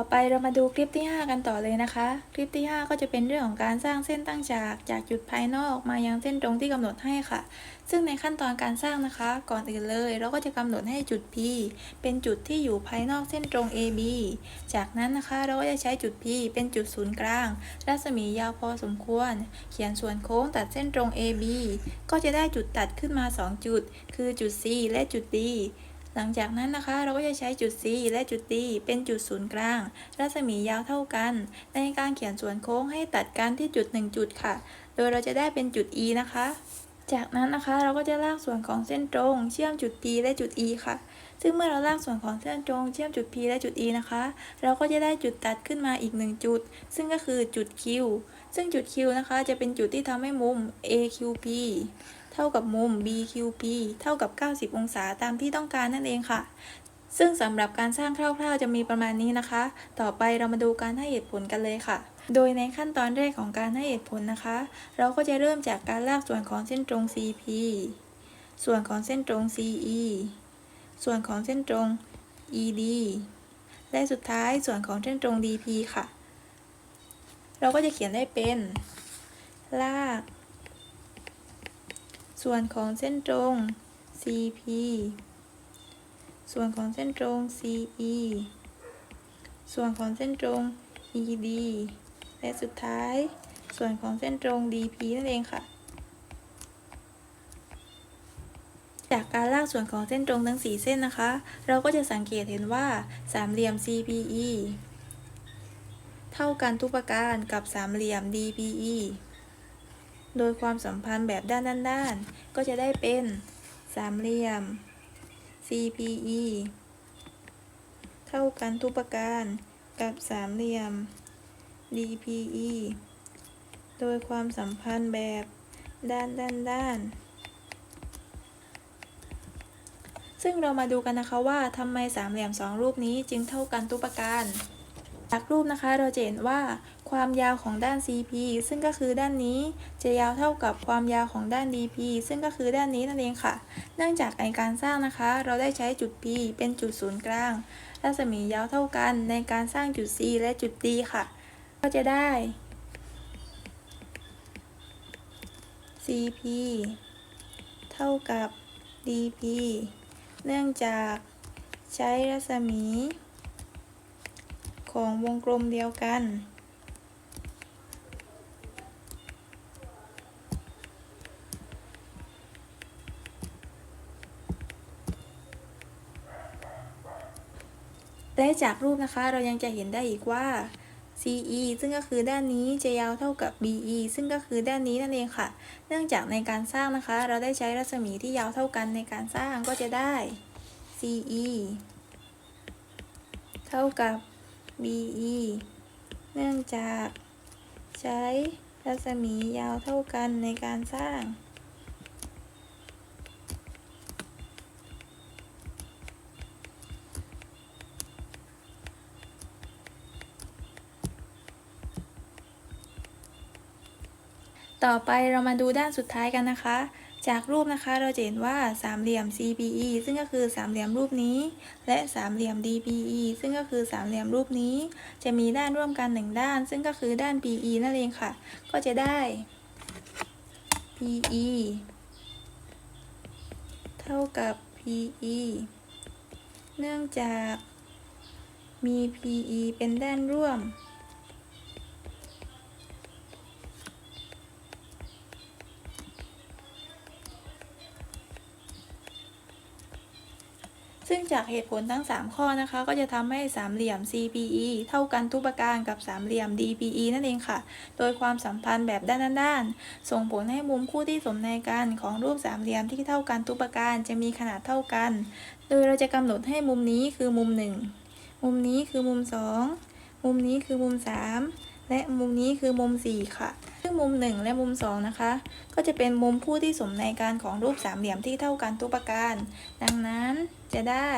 ต่อไปเรามาดูคลิปที่ 5 กันต่อเลยนะคะ คลิปที่ 5 ก็จะเป็นเรื่องของการสร้างเส้นตั้งฉากจากจุดภายนอกมายังเส้นตรงที่กำหนดให้ค่ะ ซึ่งในขั้นตอนการสร้างนะคะ ก่อนอื่นเลย เราก็จะกำหนดให้จุด P เป็นจุดที่อยู่ภายนอกเส้นตรง AB จากนั้นนะคะ เราก็จะใช้จุด P เป็นจุดศูนย์กลาง รัศมียาวพอสมควร เขียนส่วนโค้งตัดเส้นตรง AB ก็จะได้จุดตัดขึ้นมา 2 จุด คือจุด C และจุด D หลังจากนั้นนะคะเราก็จะใช้จุด C และจุด D เป็นจุดศูนย์กลาง รัศมียาวเท่ากัน ในการเขียนส่วนโค้งให้ตัดกันที่จุด 1 จุดค่ะ โดยเราจะได้เป็นจุด E นะคะ จากนั้นนะคะเราก็จะลากส่วนของเส้นตรง เชื่อมจุด P และจุด E ค่ะ ซึ่งเมื่อเราลากส่วนของเส้นตรงเชื่อมจุด P และจุด E นะคะ เราก็จะได้จุดตัดขึ้นมาอีก 1 จุด ซึ่งก็คือจุด Q ซึ่งจุด Q นะคะ จะเป็นจุดที่ทำให้มุม AQP ท่ากับมุม BQP เท่ากับ 90 องศาตามที่ต้องการนั่นเองค่ะ ซึ่งสำหรับการสร้างคร่าวๆจะมีประมาณนี้นะคะ ต่อไปเรามาดูการให้เหตุผลกันเลยค่ะ โดยในขั้นตอนแรกของการให้เหตุผลนะคะ เราก็จะเริ่มจากการลากส่วนของเส้นตรง CP ส่วนของเส้นตรง CE ส่วนของเส้นตรง ED และสุดท้ายส่วนของเส้นตรง DP ค่ะ เราก็จะเขียนได้เป็น ลาก ส่วนของเส้นตรง CP ส่วนของเส้นตรง CE ส่วนของเส้นตรง ED และสุดท้าย ส่วนของเส้นตรง DP นั่นเองค่ะ จากการลากส่วนของเส้นตรงทั้ง 4 เส้นนะคะ เราก็จะสังเกตเห็นว่าสามเหลี่ยม CPE เท่ากันทุกประการกับสามเหลี่ยม DPE โดยความสัมพันธ์แบบด้านด้านด้านๆก็จะได้เป็นสามเหลี่ยม CPE เท่ากันทุกประการกับสามเหลี่ยม DPE โดยความสัมพันธ์แบบด้านด้านด้านซึ่งเรามาดูกันนะคะว่าทำไมสามเหลี่ยมสองรูปนี้จึงเท่ากันทุกประการ จากรูปนะคะเราจะเห็นว่าความยาวของด้าน CP ซึ่งก็คือด้านนี้จะยาวเท่ากับความยาวของด้าน DP ซึ่งก็คือด้านนี้นั่นเองค่ะ เนื่องจากในการสร้างนะคะ เราได้ใช้จุด P เป็นจุดศูนย์กลาง รัศมียาวเท่ากันในการสร้างจุด C และจุด D ค่ะ ก็จะได้ CP เท่ากับ DP เนื่องจากใช้รัศมี ของวงกลมเดียวกัน และจากรูปนะคะเรายังจะเห็นได้อีกว่า CE ซึ่งก็คือด้านนี้จะยาวเท่ากับ BE ซึ่งก็คือด้านนี้นั่นเองค่ะ เนื่องจากในการสร้างนะคะ เราได้ใช้รัศมีที่ยาวเท่ากันในการสร้างก็จะได้ CE เท่ากับ BE เนื่องจากใช้รัศมียาวเท่ากันในการสร้าง ต่อไปเรามาดูด้านสุดท้ายกันนะคะ จากรูปนะคะเราจะเห็นว่าสามเหลี่ยม CPE ซึ่งก็คือสามเหลี่ยมรูปนี้ และสามเหลี่ยม DPE ซึ่งก็คือสามเหลี่ยมรูปนี้ จะมีด้านร่วมกันหนึ่งด้าน ซึ่งก็คือด้าน PE นั่นเองค่ะ ก็จะได้ PE เท่ากับ PE เนื่องจากมี PE เป็นด้านร่วม จากเหตุผลทั้ง 3 ข้อนะคะ ก็จะทำให้สามเหลี่ยม CPE เท่ากันทุกประการกับสามเหลี่ยม DPE นั่นเองค่ะ โดยความสัมพันธ์แบบด้านๆๆส่งผลให้มุมคู่ที่สมในกันของรูปสามเหลี่ยมที่เท่ากันทุกประการจะมีขนาดเท่ากัน โดยเราจะกำหนดให้มุมนี้คือมุม 1 มุมนี้คือมุม 2 มุมนี้คือมุม 3 และมุมนี้คือมุม 4 ค่ะ ซึ่งมุม 1 และมุม 2 นะคะ ก็จะเป็นมุมคู่ที่สมในการของรูปสามเหลี่ยมที่เท่ากันทุกประการ ดังนั้นจะได้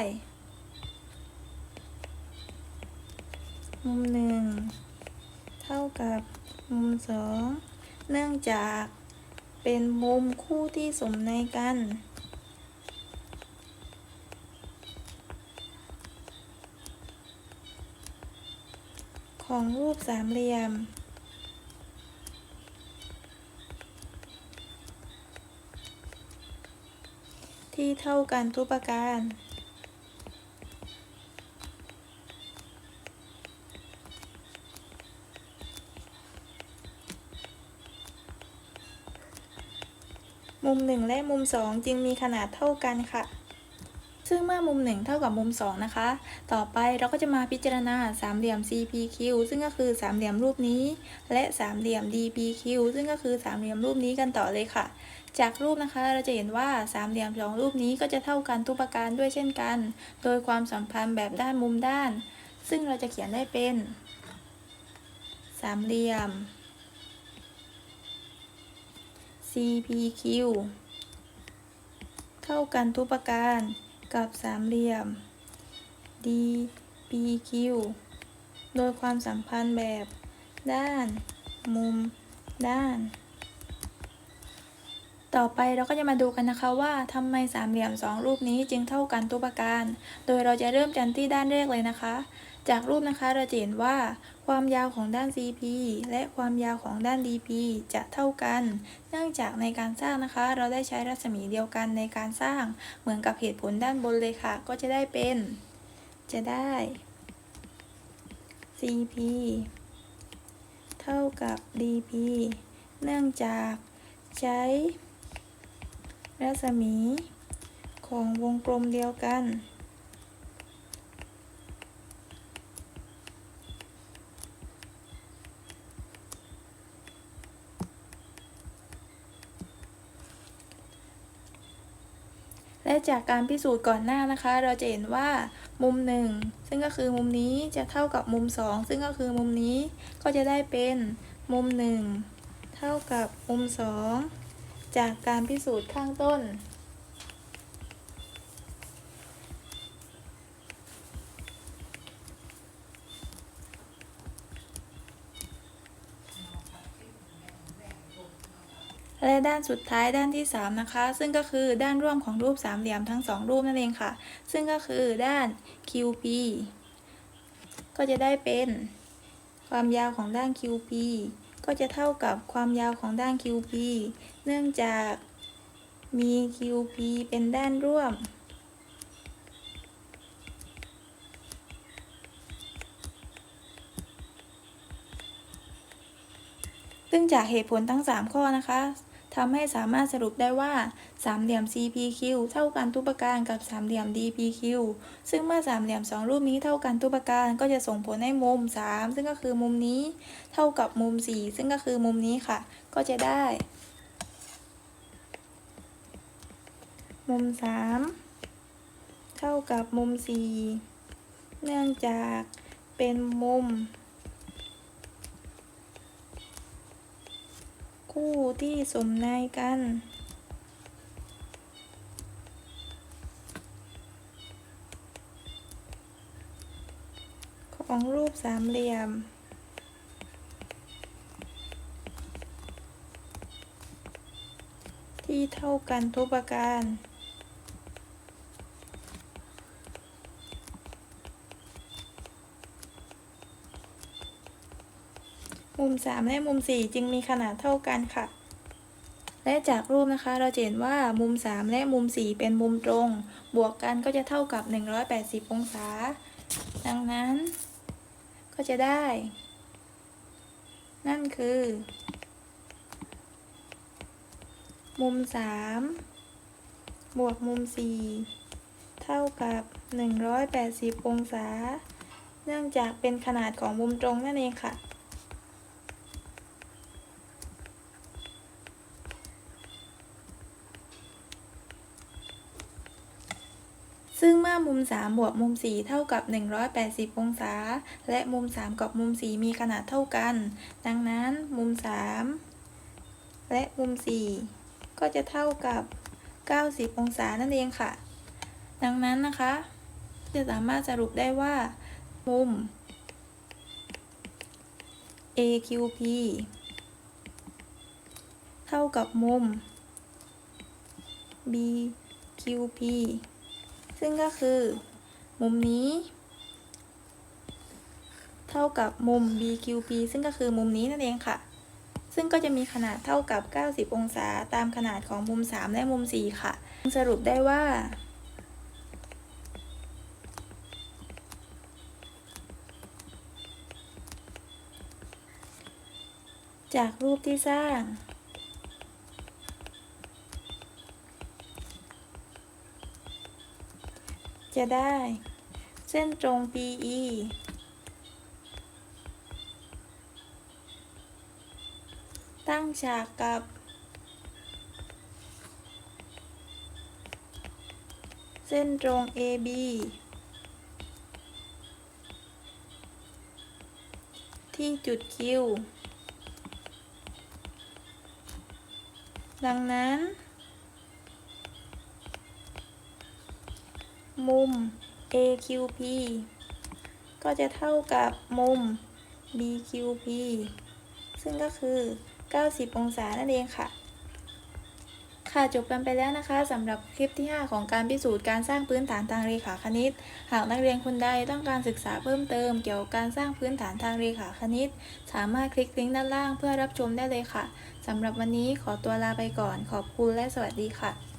มุม 1 เท่ากับมุม 2 เนื่องจากเป็นมุมคู่ที่สมในกัน ของรูปสามเหลี่ยม ที่เท่ากันทุกประการมุม 1 และมุม 2 จึงมีขนาดเท่ากันค่ะ ซึ่งเมื่อมุม 1 เท่ากับมุม 2 นะคะ ต่อไปเราก็จะมาพิจารณาสามเหลี่ยม CPQ ซึ่งก็คือสามเหลี่ยมรูปนี้ และสามเหลี่ยม DPQ ซึ่งก็คือสามเหลี่ยมรูปนี้กันต่อเลยค่ะ จากรูปนะคะเราจะเห็นว่าสามเหลี่ยมสองรูปนี้ก็จะเท่ากันทุกประการด้วยเช่นกัน โดยความสัมพันธ์แบบด้านมุมด้าน ซึ่งเราจะเขียนได้เป็นสามเหลี่ยม CPQ เท่ากันทุกประการ กับสามเหลี่ยม DPQ โดยความสัมพันธ์แบบ ด้าน มุม ด้าน ต่อไปเราก็จะมาดูกันนะคะว่าทำไมสามเหลี่ยมสองรูปนี้จึงเท่ากันทุกประการ โดยเราจะเริ่มกันที่ด้านแรกเลยนะคะ จากรูปนะคะเราจะเห็นว่า ความยาวของด้าน CP และความยาวของด้าน DP จะเท่ากัน เนื่องจากในการสร้างนะคะ เราได้ใช้รัศมีเดียวกันในการสร้าง เหมือนกับเหตุผลด้านบนเลยค่ะ ก็จะได้เป็น จะได้ CP เท่ากับ DP เนื่องจากใช้ รัศมีของวงกลมเดียวกัน และจากการพิสูจน์ก่อนหน้านะคะ เราจะเห็นว่ามุมหนึ่งซึ่งก็คือมุมนี้จะเท่ากับมุมสองซึ่งก็คือมุมนี้ก็จะได้เป็นมุมหนึ่งเท่ากับมุมสอง จากการพิสูจน์ข้างต้น และด้านสุดท้ายด้านที่ 3 นะคะ ซึ่งก็คือด้านร่วมของรูปสามเหลี่ยมทั้งสองรูปนั่นเองค่ะ ซึ่งก็คือด้าน QP ก็จะได้เป็นความยาวของด้าน QP ก็จะเท่ากับความยาวของด้าน QP เนื่องจากมี QP เป็นด้านร่วม ซึ่งจากเหตุผลทั้ง 3 ข้อนะคะ ทำให้สามารถสรุปได้ว่า สามเหลี่ยม CPQ เท่ากันทุกประการกับสามเหลี่ยม DPQ ซึ่งเมื่อสามเหลี่ยมสองรูปนี้เท่ากันทุกประการก็จะส่งผลให้มุม 3 ซึ่งก็คือมุมนี้ เท่ากับมุม 4 ซึ่งก็คือมุมนี้ค่ะ ก็จะได้ มุม 3 เท่ากับมุม 4 เนื่องจากเป็นมุม คู่ที่สมนายกัน ของรูปสามเหลี่ยม ที่เท่ากันทุกประการ มุม3 และมุม 4 จึงมีขนาดเท่ากันค่ะ และจากรูปนะคะเราเห็นว่ามุม 3 และมุม 4 เป็นมุมตรง บวกกันก็จะเท่ากับ 180 องศา ดังนั้น ก็จะได้ นั่นคือ มุม 3 บวกมุม 4 เท่ากับ 180 องศา เนื่องจากเป็นขนาดของมุมตรงนั่นเองค่ะ ซึ่งเมื่อมุม 3 บวกมุม 4 เท่ากับ 180 องศา และมุม 3 กับมุม 4 มีขนาดเท่ากัน ดังนั้นมุม 3 และมุม 4 ก็จะเท่ากับ 90 องศานั่นเองค่ะ ดังนั้นนะคะ จะสามารถสรุปได้ว่า มุม AQP เท่ากับมุม BQP ซึ่งก็คือ มุมนี้ เท่ากับมุม BQP ซึ่งก็คือมุมนี้นั่นเองค่ะ ซึ่งก็จะมีขนาดเท่ากับ 90 องศาตามขนาดของมุม 3 และมุม 4 ค่ะ สรุปได้ว่า จากรูปที่สร้าง จะได้ เส้นตรง PE ตั้งฉากกับ เส้นตรง AB ที่จุด Q ดังนั้น มุม AQP ก็จะเท่ากับมุม BQP ซึ่งก็คือ 90 องศานั่นเองค่ะ ค่ะจบกันไปแล้วนะคะสำหรับคลิปที่ 5 ของการพิสูจน์การสร้างพื้นฐานทางเรขาคณิต หากนักเรียนคนใดต้องการศึกษาเพิ่มเติมเกี่ยวกับการสร้างพื้นฐานทางเรขาคณิต สามารถคลิกลิงก์ด้านล่างเพื่อรับชมได้เลยค่ะสำหรับวันนี้ขอตัวลาไปก่อนขอบคุณและสวัสดีค่ะ